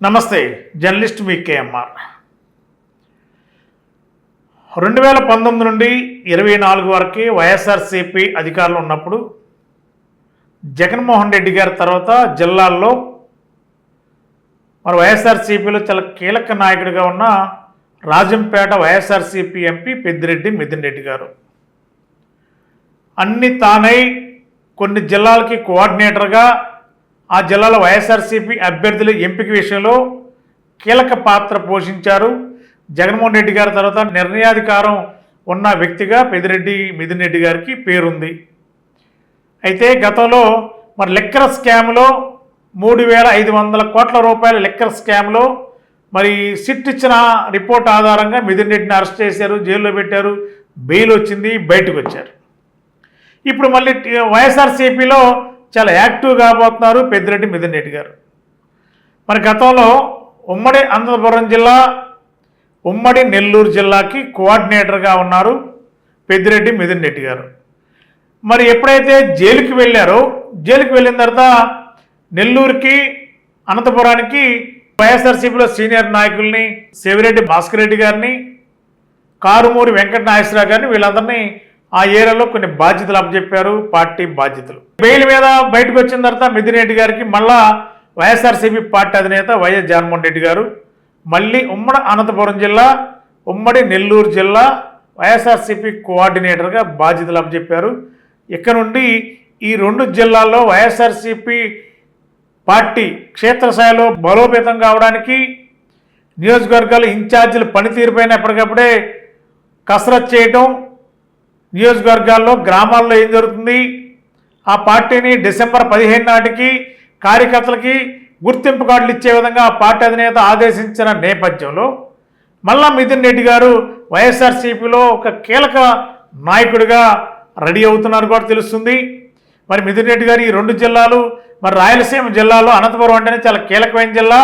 నమస్తే జర్నలిస్ట్ మీ కేఎంఆర్. రెండు వేల పంతొమ్మిది నుండి ఇరవై నాలుగు వరకు వైఎస్ఆర్సీపీ అధికారులు ఉన్నప్పుడు జగన్మోహన్ రెడ్డి గారి తర్వాత జిల్లాల్లో మరి వైఎస్ఆర్సీపీలో చాలా కీలక నాయకుడిగా ఉన్న రాజంపేట వైఎస్ఆర్సీపీ ఎంపీ పెద్దిరెడ్డి మిథున్ రెడ్డి గారు. అన్ని తానై కొన్ని జిల్లాలకి కోఆర్డినేటర్గా ఆ జిల్లాలో వైఎస్ఆర్సీపీ అభ్యర్థుల ఎంపిక విషయంలో కీలక పాత్ర పోషించారు. జగన్మోహన్ రెడ్డి గారి తర్వాత నిర్ణయాధికారం ఉన్న వ్యక్తిగా పెద్దిరెడ్డి మిథున్ రెడ్డి గారికి పేరుంది. అయితే గతంలో మరి లెక్కర స్కామ్లో మూడు వేల ఐదు వందల కోట్ల రూపాయల లెక్కర్ స్కామ్లో మరి సిట్ ఇచ్చిన రిపోర్ట్ ఆధారంగా మిథున్ రెడ్డిని అరెస్ట్ చేశారు జైల్లో పెట్టారు బెయిల్ వచ్చింది బయటకు వచ్చారు. ఇప్పుడు మళ్ళీ వైఎస్ఆర్సీపీలో చాలా యాక్టివ్ కాబోతున్నారు పెద్దిరెడ్డి మిథున్రెడ్డి గారు. మరి గతంలో ఉమ్మడి అనంతపురం జిల్లా ఉమ్మడి నెల్లూరు జిల్లాకి కోఆర్డినేటర్గా ఉన్నారు పెద్దిరెడ్డి మిథున్రెడ్డి గారు. మరి ఎప్పుడైతే జైలుకి వెళ్ళారో జైలుకి వెళ్ళిన తర్వాత నెల్లూరుకి అనంతపురానికి వైఎస్ఆర్సీపీలో సీనియర్ నాయకుల్ని శివిరెడ్డి భాస్కర్ రెడ్డి గారిని కారుమూరి వెంకట నాగేశ్వరరావు గారిని వీళ్ళందరినీ ఆ ఏరియాలో కొన్ని బాధ్యతలు అప్పచెప్పారు పార్టీ బాధ్యతలు. బెయిల్ మీద బయటకు వచ్చిన తర్వాత మిథున్ గారికి మళ్ళా వైఎస్ఆర్సీపీ పార్టీ అధినేత వైఎస్ జగన్మోహన్ రెడ్డి గారు మళ్ళీ ఉమ్మడి అనంతపురం జిల్లా ఉమ్మడి నెల్లూరు జిల్లా వైఎస్ఆర్సీపీ కోఆర్డినేటర్గా బాధ్యతలు అప్పచెప్పారు. ఇక్కడ నుండి ఈ రెండు జిల్లాల్లో వైఎస్ఆర్సీపీ పార్టీ క్షేత్రస్థాయిలో బలోపేతం కావడానికి నియోజకవర్గాల ఇన్ఛార్జీల పనితీరుపైన ఎప్పటికప్పుడే కసరత్ చేయటం నియోజకవర్గాల్లో గ్రామాల్లో ఏం జరుగుతుంది? ఆ పార్టీని డిసెంబర్ పదిహేను నాటికి కార్యకర్తలకి గుర్తింపు కార్డులు ఇచ్చే విధంగా ఆ పార్టీ అధినేత ఆదేశించిన నేపథ్యంలో మళ్ళా మిథున్ రెడ్డి గారు వైఎస్ఆర్సీపీలో ఒక కీలక నాయకుడిగా రెడీ అవుతున్నారు కూడా తెలుస్తుంది. మరి మిథున్ రెడ్డి గారు ఈ రెండు జిల్లాలు మరి రాయలసీమ జిల్లాలో అనంతపురం అంటేనే చాలా కీలకమైన జిల్లా.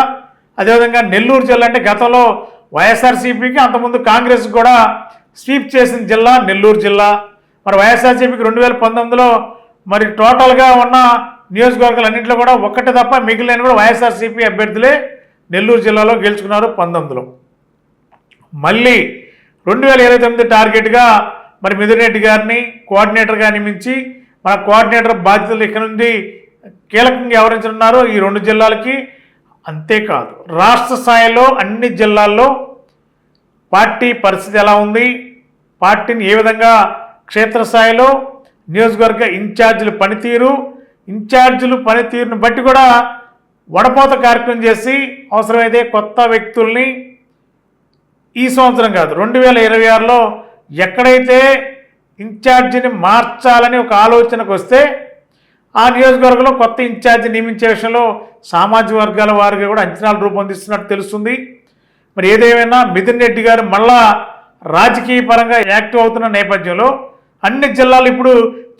అదేవిధంగా నెల్లూరు జిల్లా అంటే గతంలో వైఎస్ఆర్సీపీకి అంతకుముందు కాంగ్రెస్ కూడా స్వీప్ చేసిన జిల్లా నెల్లూరు జిల్లా. మరి వైఎస్ఆర్సీపీకి రెండు వేల పంతొమ్మిదిలో మరి టోటల్గా ఉన్న నియోజకవర్గాలన్నింటిలో కూడా ఒక్కటి తప్ప మిగిలిన కూడా వైఎస్ఆర్సీపీ అభ్యర్థులే నెల్లూరు జిల్లాలో గెలుచుకున్నారు పంతొమ్మిదిలో. మళ్ళీ రెండు వేల ఇరవై తొమ్మిది టార్గెట్గా మరి మిథునరెడ్డి గారిని కోఆర్డినేటర్గా నియమించి మన కోఆర్డినేటర్ బాధ్యతలు ఇక్కడ నుండి కీలకంగా వ్యవహరించనున్నారు ఈ రెండు జిల్లాలకి అంతేకాదు. రాష్ట్ర స్థాయిలో అన్ని జిల్లాల్లో పార్టీ పరిస్థితి ఎలా ఉంది? పార్టీని ఏ విధంగా క్షేత్రస్థాయిలో నియోజకవర్గ ఇన్ఛార్జీల పనితీరు ఇన్ఛార్జీలు పనితీరుని బట్టి కూడా వడపోత కార్యక్రమం చేసి అవసరమైతే కొత్త వ్యక్తుల్ని ఈ సంవత్సరం కాదు రెండు వేల ఇరవై ఆరులో ఎక్కడైతే ఇన్ఛార్జిని మార్చాలని ఒక ఆలోచనకు వస్తే ఆ నియోజకవర్గంలో కొత్త ఇన్ఛార్జి నియమించే విషయంలో సామాజిక వర్గాల వారికి కూడా అంచనాలు రూపొందిస్తున్నట్టు తెలుస్తుంది. మరి ఏదేమైనా మిథున్ రెడ్డి గారు మళ్ళా రాజకీయ పరంగా యాక్టివ్ అవుతున్న నేపథ్యంలో అన్ని జిల్లాలు ఇప్పుడు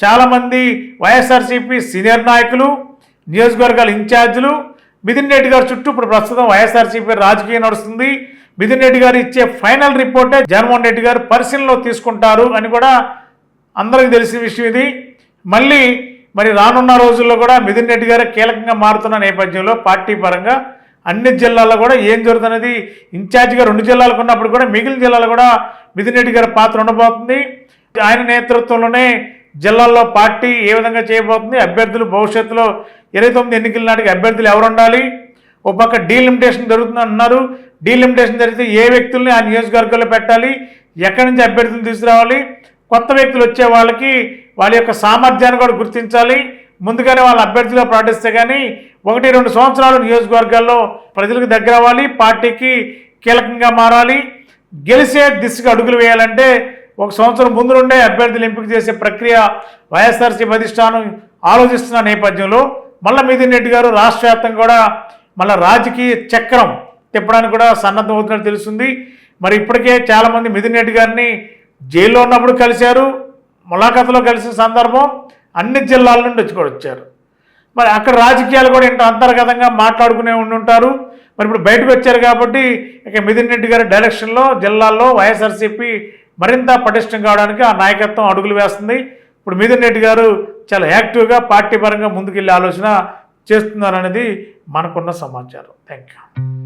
చాలామంది వైఎస్ఆర్సీపీ సీనియర్ నాయకులు నియోజకవర్గాల ఇన్ఛార్జీలు మిథున్ రెడ్డి గారు చుట్టూ ఇప్పుడు ప్రస్తుతం వైఎస్ఆర్సీపీ రాజకీయం నడుస్తుంది. మిథున్ రెడ్డి గారు ఇచ్చే ఫైనల్ రిపోర్టే జగన్మోహన్ రెడ్డి గారు పరిశీలనలో తీసుకుంటారు అని కూడా అందరికీ తెలిసిన విషయం ఇది. మళ్ళీ మరి రానున్న రోజుల్లో కూడా మిథున్ రెడ్డి గారు కీలకంగా మారుతున్న నేపథ్యంలో పార్టీ పరంగా అన్ని జిల్లాల్లో కూడా ఏం జరుగుతున్నది? ఇన్ఛార్జిగా రెండు జిల్లాలకు ఉన్నప్పుడు కూడా మిగిలిన జిల్లాలో కూడా మిథునరెడ్డి గారి పాత్ర ఉండబోతుంది. ఆయన నేతృత్వంలోనే జిల్లాల్లో పార్టీ ఏ విధంగా చేయబోతుంది? అభ్యర్థులు భవిష్యత్తులో ఇరవై తొమ్మిది ఎన్నికల నాటికి అభ్యర్థులు ఎవరు ఉండాలి? ఒక పక్క డీలిమిటేషన్ జరుగుతుంది అన్నారు. డీలిమిటేషన్ జరిగితే ఏ వ్యక్తుల్ని ఆ నియోజకవర్గంలో పెట్టాలి? ఎక్కడి నుంచి అభ్యర్థులు తీసుకురావాలి? కొత్త వ్యక్తులు వచ్చే వాళ్ళకి వాళ్ళ యొక్క సామర్థ్యాన్ని కూడా గుర్తించాలి. ముందుగానే వాళ్ళ అభ్యర్థిగా ప్రకటిస్తే కానీ ఒకటి రెండు సంవత్సరాలు నియోజకవర్గాల్లో ప్రజలకు దగ్గర అవ్వాలి పార్టీకి కీలకంగా మారాలి. గెలిచే దిశగా అడుగులు వేయాలంటే ఒక సంవత్సరం ముందు నుండే అభ్యర్థులు ఎంపిక చేసే ప్రక్రియ వైఎస్ఆర్సీపీ అధిష్టానం ఆలోచిస్తున్న నేపథ్యంలో మళ్ళీ మిథున్ రెడ్డి గారు రాష్ట్ర వ్యాప్తంగా కూడా మళ్ళీ రాజకీయ చక్రం తిప్పడానికి కూడా సన్నద్ధం అవుతున్నట్టు తెలుస్తుంది. మరి ఇప్పటికే చాలామంది మిథున్ రెడ్డి గారిని జైల్లో ఉన్నప్పుడు కలిశారు ములాఖాతులో కలిసిన సందర్భం అన్ని జిల్లాల నుండి వచ్చి కూడా వచ్చారు. మరి అక్కడ రాజకీయాలు కూడా ఇంత అంతర్గతంగా మాట్లాడుకునే ఉండి ఉంటారు మరి ఇప్పుడు బయటకు వచ్చారు కాబట్టి ఇక మిథున్ రెడ్డి గారి డైరెక్షన్లో జిల్లాల్లో వైఎస్ఆర్సీపీ మరింత పటిష్టం కావడానికి ఆ నాయకత్వం అడుగులు వేస్తుంది. ఇప్పుడు మిథున్ రెడ్డి గారు చాలా యాక్టివ్గా పార్టీ పరంగా ముందుకెళ్ళే ఆలోచన చేస్తున్నారనేది మనకున్న సమాచారం. Thank you